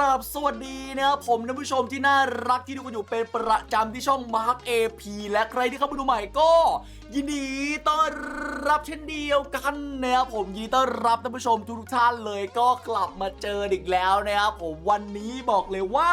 ราบสวัสดีนะครับผมท่านผู้ชมที่น่ารักที่ดูกันอยู่เป็นประจำที่ช่องมาร์คเอพและใครที่เข้ามาดูใหม่ก็ ยินดีต้อนรับเช่นเดียวกันนะครับผมยินดีต้อนรับท่านผู้ชมทุกท่านเลยก็กลับมาเจออีกแล้วนะครับผมวันนี้บอกเลยว่า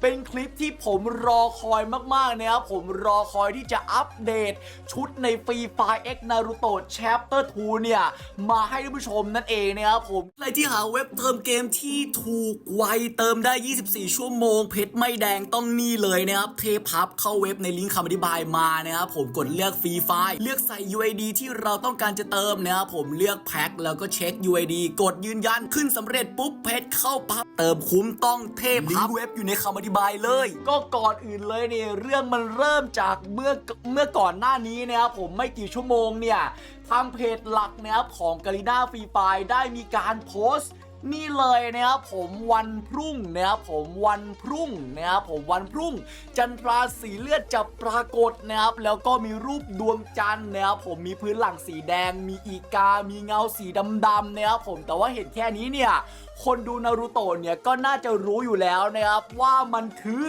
เป็นคลิปที่ผมรอคอยมากๆนะครับผมรอคอยที่จะอัปเดตชุดในฟรีไฟ X Naruto Chapter 2เนี่ยมาให้ท่านผู้ชมนั่นเองนะครับผมใครที่หาเว็บเติมเกมที่ถูกไวเติมได้ 24 ชั่วโมงเพชรไม่แดงต้องนี่เลยนะครับเทพับเข้าเว็บในลิงก์คำอธิบายมานะครับผมกดเลือกฟรีไฟเลือกใส่ UID ที่เราต้องการจะเติมนะครับผมเลือกแพ็คแล้วก็เช็ค UID กดยืนยันขึ้นสำเร็จปุ๊บเพชรเข้าปั๊บเติมคุ้มต้องเทพับเว็บอยู่ในคำอธิบายเลย ก็ก่อนอื่นเลยเนี่ยเรื่องมันเริ่มจากเมื่อเมื่อก่อนหน้านี้นะครับผมไม่กี่ชั่วโมงเนี่ยทางเพจหลักนะครับของกาลิน่าฟรีไฟได้มีการโพสต์ นี่เลยนะครับผมวันพรุ่งนะครับผมวันพรุ่งนะครับผมวันพรุ่ง จันทราสีเลือดจะปรากฏนะครับแล้วก็มีรูปดวงจันทร์นะครับผมมีพื้นหลังสีแดง มีอีกา มีเงาสีดำๆนะครับผมแต่ว่าเห็นแค่นี้เนี่ย คนดูนารูโตะเนี่ยก็น่าจะรู้อยู่แล้วนะครับว่ามันคือ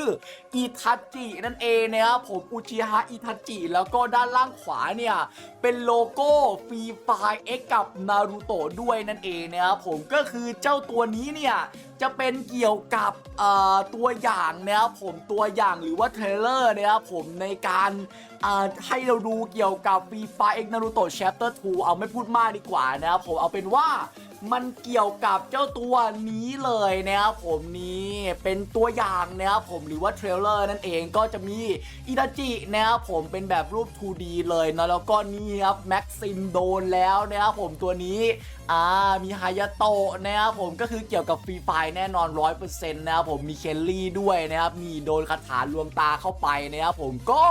อิทัจินั่นเองนะครับผมอุจิฮะอิทัจิแล้วก็ด้านล่างขวาเนี่ยเป็นโลโก้ฟรีไฟเอ็กกับนารูโตะด้วยนั่นเองนะครับผมก็คือเจ้าตัวนี้เนี่ย จะเป็นเกี่ยวกับตัวอย่างนะครับผมตัวอย่างหรือว่าเทรลเลอร์นะครับผมในการให้เราดูเกี่ยวกับฟรีไฟเอ็กนารูโตะ chapter 2เอาไม่พูดมากดีกว่านะครับผมเอาเป็นว่ามันเกี่ยวกับเจ้าตัวนี้เลยนะครับผมนี้เป็นตัวอย่างนะครับผมหรือว่าเทรลเลอร์นั่นเองก็จะมีอิตาจินะครับผมเป็นแบบรูป 2D เลยนะแล้วก็นี่ครับแม็กซิมโดนแล้วนะครับผมตัวนี้ อ่ามีฮายาโตะนะครับผมก็คือเกี่ยวกับฟรีไฟแน่นอน 100%นะครับผมมีเคลลี่ด้วยนะครับมีโดนคาถาลวงตาเข้าไปนะครับผมก็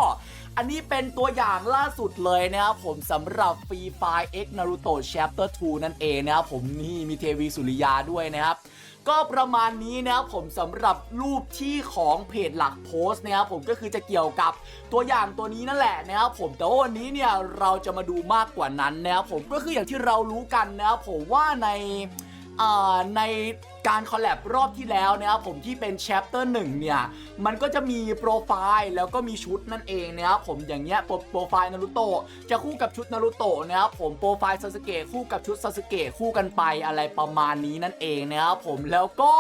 อันนี้เป็นตัวอย่างล่าสุดเลยนะครับผมสำหรับ Free Fire X Naruto Chapter 2 นั่นเองนะครับผมนี่มีเทวีสุริยาด้วยนะครับ ก็ประมาณนี้นะครับผมสำหรับรูปที่ของเพจหลักโพสต์นะครับผมก็คือจะเกี่ยวกับตัวอย่างตัวนี้นั่นแหละนะครับผมแต่ว่าวันนี้เนี่ยเราจะมาดูมากกว่านั้นนะครับผมก็คืออย่างที่เรารู้กันนะครับผมว่าในใน การคอลแลบรอบที่แล้วนะครับผมที่เป็นแชปเตอร์หนึ่งเนี่ย มันก็จะมีโปรไฟล์แล้วก็มีชุดนั่นเองนะครับผมอย่างเงี้ยโปรโปรไฟล์นารุโตะจะคู่กับชุดนารุโตะนะครับผมโปรไฟล์ซาสึเกะคู่กับชุดซาสึเกะคู่กันไปอะไรประมาณนี้นั่นเองนะครับผมแล้วก็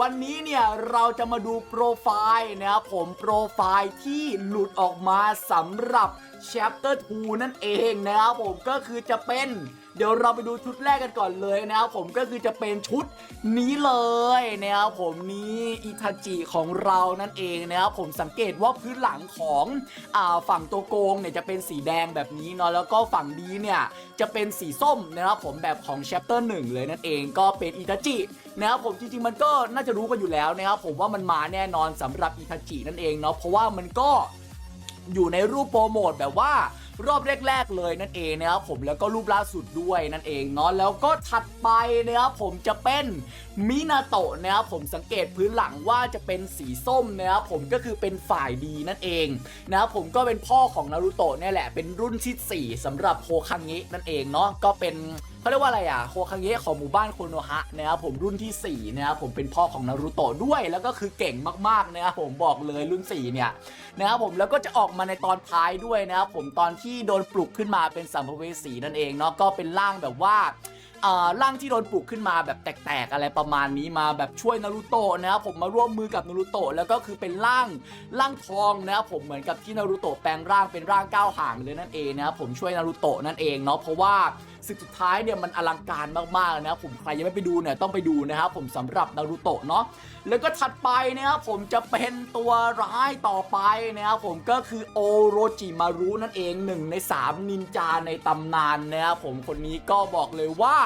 วันนี้เนี่ยเราจะมาดูโปรไฟล์นะครับผมโปรไฟล์ที่หลุดออกมาสำหรับ Chapter 2 นั่นเองนะครับผมก็คือจะเป็น เดี๋ยวเราไปดูชุดแรกกันก่อนเลยนะครับผมก็คือจะเป็นชุดนี้เลยนะครับผมนี้อิทาจิของเรานั่นเองนะครับผมสังเกตว่าพื้นหลังของอ่าฝั่งตัวโกงเนี่ยจะเป็นสีแดงแบบนี้เนาะแล้วก็ฝั่งดีเนี่ยจะเป็นสีส้มนะครับผมแบบของ Chapter 1เลยนั่นเองก็เป็นอิทาจินะครับผมจริงๆมันก็น่าจะรู้กันอยู่แล้วนะครับผมว่ามันมาแน่นอนสำหรับอิทาจินั่นเองเนาะเพราะว่ามันก็อยู่ในรูปโปรโมทแบบว่า รอบแรก ๆ เลยนั่นเองนะครับผมแล้วก็รูปล่าสุดด้วยนั่นเองเนาะแล้วก็ถัดไปนะครับผมจะเป็นมินาโตะนะครับผมสังเกตพื้นหลังว่าจะเป็นสีส้มนะครับผมก็คือเป็นฝ่ายดีนั่นเองนะครับผมก็เป็นพ่อของนารูโตะเนี่ยแหละเป็นรุ่นที่ 4สำหรับโฮคังเงะนั่นเองเนาะก็เป็นเขาเรียกว่าอะไรอะโฮคังเงะของหมู่บ้านโคโนฮะนะครับผมรุ่นทีสี่ 4 นะครับผมเป็นพ่อของนารูโตะด้วย แล้วก็คือเก่งมากๆนะครับผมบอกเลยรุ่น 4 เนี่ยนะครับผมแล้วก็จะออกมาในตอนท้ายด้วยนะครับผมตอนที่โดนปลุกขึ้นมาเป็นสัมภเวสีนั่นเองเนาะก็เป็นร่างแบบว่าอ่าร่างที่โดนปลุกขึ้นมาแบบแตกๆอะไรประมาณนี้มาแบบช่วยนารูโตะนะครับผมมาร่วมมือกับนารูโตะแล้วก็คือเป็นร่างร่างทองนะครับผมเหมือนกับที่นารูโตะแปลงร่างเป็นร่างก้าวหางเลยนั่นเองนะครับผมช่วยนารูโตะนั่นเองเนาะเพราะว่า สึกสุดท้ายเนี่ยมันอลังการมากๆนะครับผมใครยังไม่ไปดูเนี่ยต้องไปดูนะครับผมสำหรับนารูโตะเนาะแล้วก็ถัดไปนะครับผมจะเป็นตัวร้ายต่อไปนะครับผมก็คือโอโรจิมารุนั่นเองหนึ่งใน 3 นินจาในตำนานนะครับผมคนนี้ก็บอกเลยว่า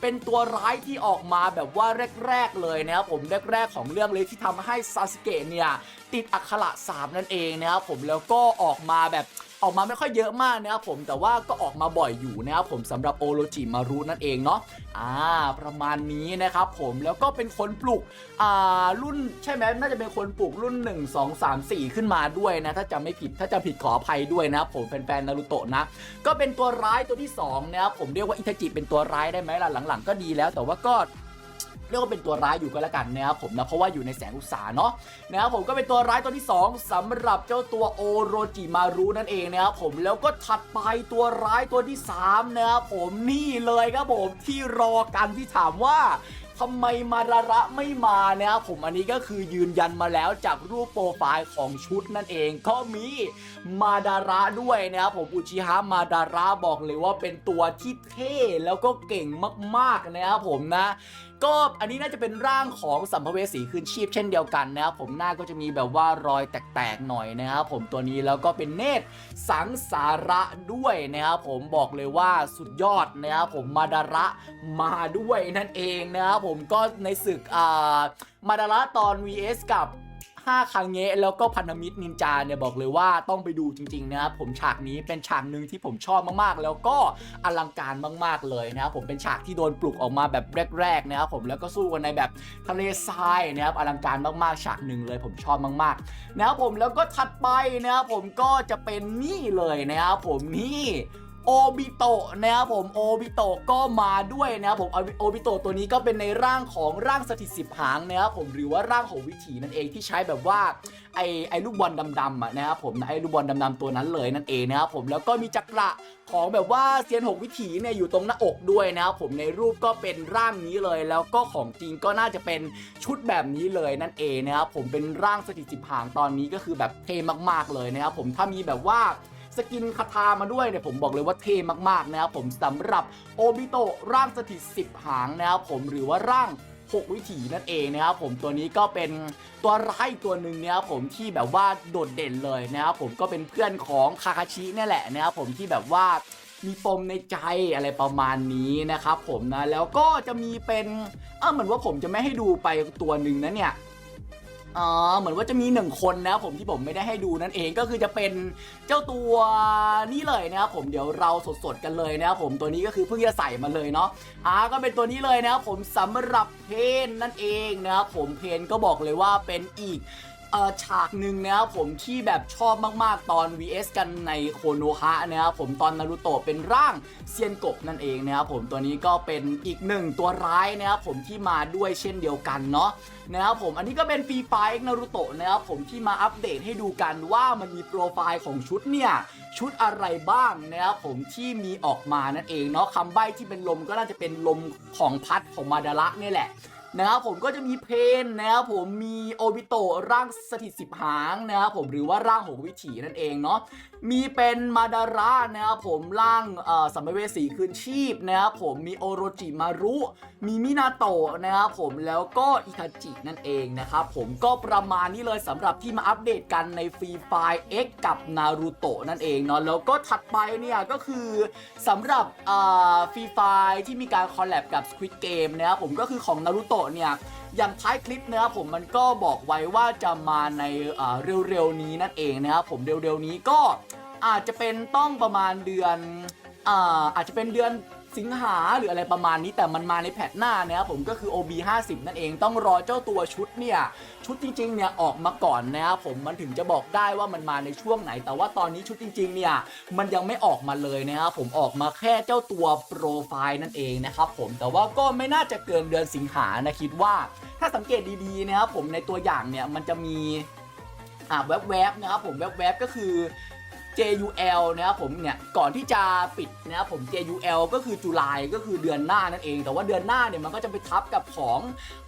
เป็นตัวร้ายที่ออกมาแบบว่าแรก ๆ เลยนะครับผมแรก ๆ ของเรื่องเลยที่ทำให้ซาสึเกะเนี่ยติดอักขระสามนั่นเองนะครับผมแล้วก็ออกมาแบบ ออกมาไม่ค่อยเยอะมากนะครับผมแต่ว่าก็ออกมาบ่อยอยู่นะครับผมสำหรับโอโรจิมารุนั่นเองเนาะอ่าประมาณนี้นะครับผมแล้วก็เป็นคนปลุกอ่ารุ่นใช่ไหมน่าจะเป็นคนปลูกรุ่น 1 2 3 4 ขึ้นมาด้วยนะถ้าจำไม่ผิดถ้าจำผิดขออภัยด้วยนะครับผมแฟนๆนารูโตะนะก็เป็นตัวร้ายตัวที่2นะครับผมเรียกว่าอิทาจิเป็นตัวร้ายได้ไหมล่ะหลังๆ ก็ดีแล้วแต่ว่าก็ เรียกว่าเป็นตัวร้ายอยู่ก็แล้วกันนะครับผมนะเพราะว่าอยู่ในแสงอุตสาหเนาะนะครับผมก็เป็นตัวร้ายตัวที่ 2สำหรับเจ้าตัวโอโรจิมารุนั่นเองนะครับผมแล้วก็ถัดไปตัวร้ายตัวที่3นะครับผมนี่เลยครับผมที่รอกันที่ถามว่า ทำไมมาดาระไม่มานะครับผมอันนี้ก็คือยืนยันมาแล้วจากรูปโปรไฟล์ของชุดนั่นเองก็มีมาดาระด้วยนะครับผมอุชิฮะมาดาระบอกเลยว่าเป็นตัวที่เท่แล้วก็เก่งมากๆนะครับผมนะก็อันนี้น่าจะเป็นร่างของสัมภเวสีคืนชีพเช่นเดียวกันนะครับผมหน้าก็จะมีแบบว่ารอยแตกๆหน่อยนะครับผมตัวนี้แล้วก็เป็นเนตรสังสาระด้วยนะครับผมบอกเลยว่าสุดยอดนะครับผมมาดาระมาด้วยนั่นเองนะครับผมก็ในศึกอ่ามาดาระตอน vs กับ5คังเงะแล้วก็พันธมิตรนินจาเนี่ยบอกเลยว่าต้องไปดูจริงๆนะครับผมฉากนี้เป็นฉากหนึ่งที่ผมชอบมากๆ แล้วก็อลังการมากๆเลยนะครับผมเป็นฉากที่โดนปลุกออกมาแบบแรกๆนะครับผมแล้วก็สู้กันในแบบทะเลทรายนะครับอลังการมากๆฉากหนึ่งเลยผมชอบมากๆนะครับผมแล้วก็ถัดไปนะครับผมก็จะเป็นนี่เลยนะครับผมนี่ โอบิโตะนะครับผมโอบิโตะก็มาด้วยนะครับผมโอบิโตะตัวนี้ก็เป็นในร่างของร่างสถิตสิบหางนะครับผมหรือว่าร่างของวิถีนั่นเองที่ใช้แบบว่าไอไอลูกบอลดำๆอะนะครับผมไอลูกบอลดำๆตัวนั้นเลยนั่นเองนะครับผมแล้วก็มีจักระของแบบว่าเซียนหกวิถีเนี่ยอยู่ตรงหน้าอกด้วยนะครับผมในรูปก็เป็นร่างนี้เลย แล้วก็ของจริงก็น่าจะเป็นชุดแบบนี้เลยนั่นเองนะครับผมเป็นร่างสถิตสิบหางตอนนี้ก็คือแบบเท่มากๆเลยนะครับผมถ้ามีแบบว่า สกินคาทามาด้วยเนี่ยผมบอกเลยว่าเท่มากๆนะครับผมสำหรับโอบิโตร่างสถิต10 หางนะครับผมหรือว่าร่าง 6 วิถีนั่นเองนะครับผมตัวนี้ก็เป็นตัวร้ายตัวหนึ่งนะครับผมที่แบบว่าโดดเด่นเลยนะครับผมก็เป็นเพื่อนของคาคาชินี่แหละนะครับผมที่แบบว่ามีปมในใจอะไรประมาณนี้นะครับผมนะแล้วก็จะมีเป็นเออเหมือนว่าผมจะไม่ให้ดูไปตัวหนึ่งนะเนี่ย อ๋อเหมือนว่าจะมีหนึ่งคนนะครับผมที่ผมไม่ได้ให้ดูนั่นเองก็คือจะเป็นเจ้าตัวนี่เลยนะครับผมเดี๋ยวเราสดๆกันเลยนะครับผมตัวนี้ก็คือเพิ่งจะใส่มาเลยเนาะอ่าก็เป็นตัวนี้เลยนะครับผมสำหรับเพนนั่นเองนะครับผมเพนก็บอกเลยว่าเป็นอีก อ่อฉากหนึ่งนะครับผมที่แบบชอบมากๆตอน vs กันในโคโนฮะนะครับผมตอนนารูโตะเป็นร่างเซียนกบนั่นเองนะครับผมตัวนี้ก็เป็นอีกหนึ่งตัวร้ายนะครับผมที่มาด้วยเช่นเดียวกันเนาะนะครับผมอันนี้ก็เป็นฟรีไฟล์นารูโตะนะครับผมที่มาอัปเดตให้ดูกันว่ามันมีโปรไฟล์ของชุดเนี่ย ชุดอะไรบ้างนะครับผมที่มีออกมานั่นเองเนาะคำใบ้ที่เป็นลมก็น่าจะเป็นลมของพัดของมาดาระนี่แหละ นะครับผมก็จะมีเพนนะครับผมมีโอบิโตร่างสถิตสิบหางนะครับผมหรือว่าร่างหกวิถีนั่นเองเนาะมีเป็นมาดาระนะครับผมร่างสัมภเวสีคืนชีพนะครับผมมีโอโรจิมารุ มีมินาโตะนะครับผมแล้วก็อิคาจินั่นเองนะครับผมก็ประมาณนี้เลยสำหรับที่มาอัปเดตกันในฟรีไฟล์ X กับนารูโตะนั่นเองเนาะแล้วก็ถัดไปเนี่ยก็คือสำหรับฟรีไฟล์ที่มีการคอลแลบกับ Squid Game นะครับผมก็คือของนารูโตะเนี่ยอย่างท้ายคลิปนะครับผมมันก็บอกไว้ว่าจะมาในเร็วๆนี้นั่นเองนะครับผมเร็วๆนี้ก็อาจจะเป็นต้องประมาณเดือนอาจจะเป็นเดือน สิงหาหรืออะไรประมาณนี้แต่มันมาในแพทหน้านะครับผมก็คือ OB 50นั่นเองต้องรอเจ้าตัวชุดเนี่ยชุดจริงๆเนี่ยออกมาก่อนนะครับผมมันถึงจะบอกได้ว่ามันมาในช่วงไหน แต่ว่าตอนนี้ชุดจริงๆเนี่ยมันยังไม่ออกมาเลยนะครับผมออกมาแค่เจ้าตัวโปรไฟล์นั่นเองนะครับผมแต่ว่าก็ไม่น่าจะเกินเดือนสิงหานะคิดว่า ถ้าสังเกตดีๆนะครับผมในตัวอย่างเนี่ยมันจะมีอ่าแวบๆนะครับผมแวบๆก็คือ JUL นะครับผมเนี่ยก่อนที่จะปิดนะครับผม JUL ก็คือจุลายก็คือเดือนหน้านั่นเอง แต่ว่าเดือนหน้าเนี่ยมันก็จะไปทับกับของ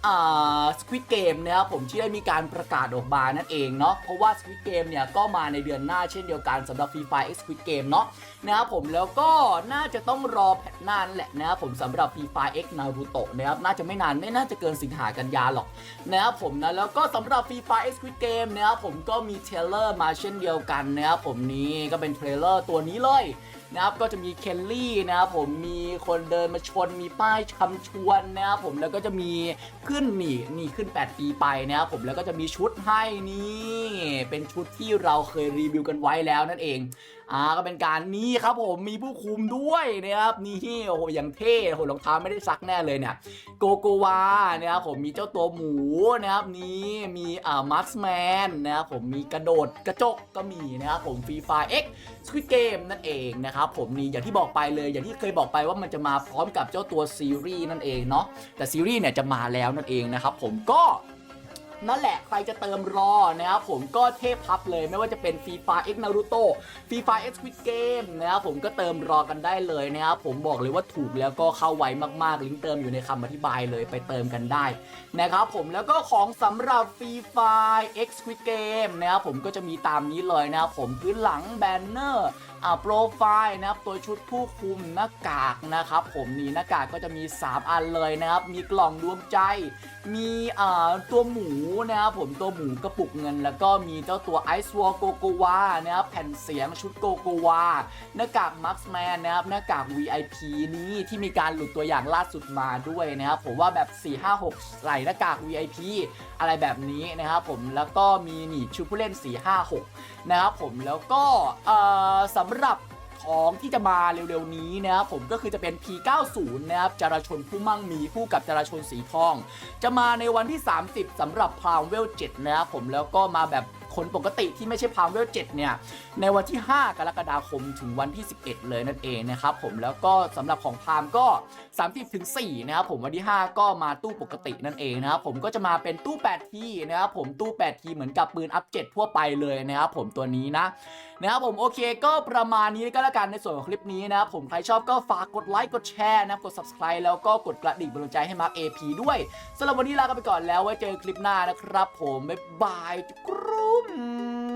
อ่า Squid Game นะครับผมที่ได้มีการประกาศออกมานั่นเองเนาะเพราะว่า Squid Game เนี่ยก็มาในเดือนหน้าเช่นเดียวกันสำหรับ Free Fire X Squid Game เนาะนะครับผมแล้วก็น่าจะต้องรอแพทหน้านแหละนะครับผมสำหรับ Free Fire X Naruto นะครับน่าจะไม่นานไม่น่าจะเกินสิงหากันยาหรอกนะครับผมนะแล้วก็สำหรับ Free Fire X Squid Game นะครับผมก็มีเทรลเลอร์มาเช่นเดียวกันนะครับผมนี้ก็เป็นเทรลเลอร์ตัวนี้เลยนะครับก็จะมีเคลลี่นะครับผมมีคนเดินมาชนมีป้ายคำชวนนะครับผมแล้วก็จะมีขึ้นนี่นี่ขึ้น 8 ปีไปนะครับผมแล้วก็จะมีชุดให้นี่ เป็นชุดที่เราเคยรีวิวกันไว้แล้วนั่นเอง อ่าก็เป็นการนี่ครับผมมีผู้คุมด้วยนะครับนี่โอ้โหอย่างเท่โอ้โหรองเท้าไม่ได้ซักแน่เลยเนี่ยโกโกวานะครับผมมีเจ้าตัวหมูนะครับนี้มีอ่ามาร์คแมนนะครับผมมีกระโดดกระจกก็มีนะครับผมฟรีไฟเอ็กซ์สควิดเกมนั่นเองนะครับผมนี่อย่างที่บอกไปเลยอย่างที่เคยบอกไปว่ามันจะมาพร้อมกับเจ้าตัวซีรีส์นั่นเองเนาะแต่ซีรีส์เนี่ยจะมาแล้วนั่นเองนะครับผมก็ นั่นแหละใครจะเติมรอนะครับผมก็เทพพับเลยไม่ว่าจะเป็น FIFA X Naruto FIFA X Squid Game นะครับผมก็เติมรอกันได้เลยนะครับผมบอกเลยว่าถูกแล้วก็เข้าไวมากๆ ลิงก์เติมอยู่ในคำอธิบายเลยไปเติมกันได้นะครับผมแล้วก็ของสำหรับ Free Fire X Squid Game นะครับผมก็จะมีตามนี้เลยนะครับผมพื้นหลังแบนเนอร์อ่าโปรไฟล์นะครับตัวชุดผู้คุมหน้ากากนะครับผมนี่หน้ากากก็จะมี 3 อันเลยนะครับมีกล่องดวงใจ มีอ่าตัวหมูนะครับผมตัวหมูกระปุกเงิน แล้วก็มีเจ้าตัว Ice Wall โกโกวานะครับแผ่นเสียงชุดโกโกวาหน้ากาก Marksman นะครับหน้ากาก VIP นี้ที่มีการหลุดตัวอย่างล่าสุดมาด้วยนะครับผมว่าแบบ 4 5 6 ใส่หน้ากาก VIP อะไรแบบนี้นะครับผมแล้วก็มีหนีชุดผู้เล่น 4 5 6 นะครับผมแล้วก็สำหรับ ของที่จะมาเร็วๆนี้นะครับผมก็คือจะเป็น P90 นะครับจราชนผู้มั่งมีผู้กับจราชนสีทอง จะมาในวันที่ 30สำหรับพาวเวล7นะครับผมแล้วก็มาแบบ คนปกติที่ไม่ใช่พาวเวล7เนี่ย ในวันที่ 5 กรกฎาคมถึงวันที่ 11 เลยนั่นเองนะครับผมแล้วก็สำหรับของพามก็ 30ถึง4นะครับผมวันที่ 5 ก็มาตู้ปกตินั่นเองนะครับผมก็จะมาเป็นตู้ 8 ทีนะครับผมตู้ 8 ทีเหมือนกับปืนอัพ7ทั่วไปเลยนะครับผมตัวนี้นะนะครับผมโอเคก็ประมาณนี้ก็แล้วกันในส่วนของคลิปนี้นะครับผมใครชอบก็ฝากกดไลค์กดแชร์นะครับกด subscribe แล้วก็กดกระดิ่งเป็นกำลังใจให้มาร์ค AP ด้วยสำหรับวันนี้ลากันไปก่อนแล้วไว้เจอคลิปหน้านะครับผมบ๊ายบายจุกรู 음,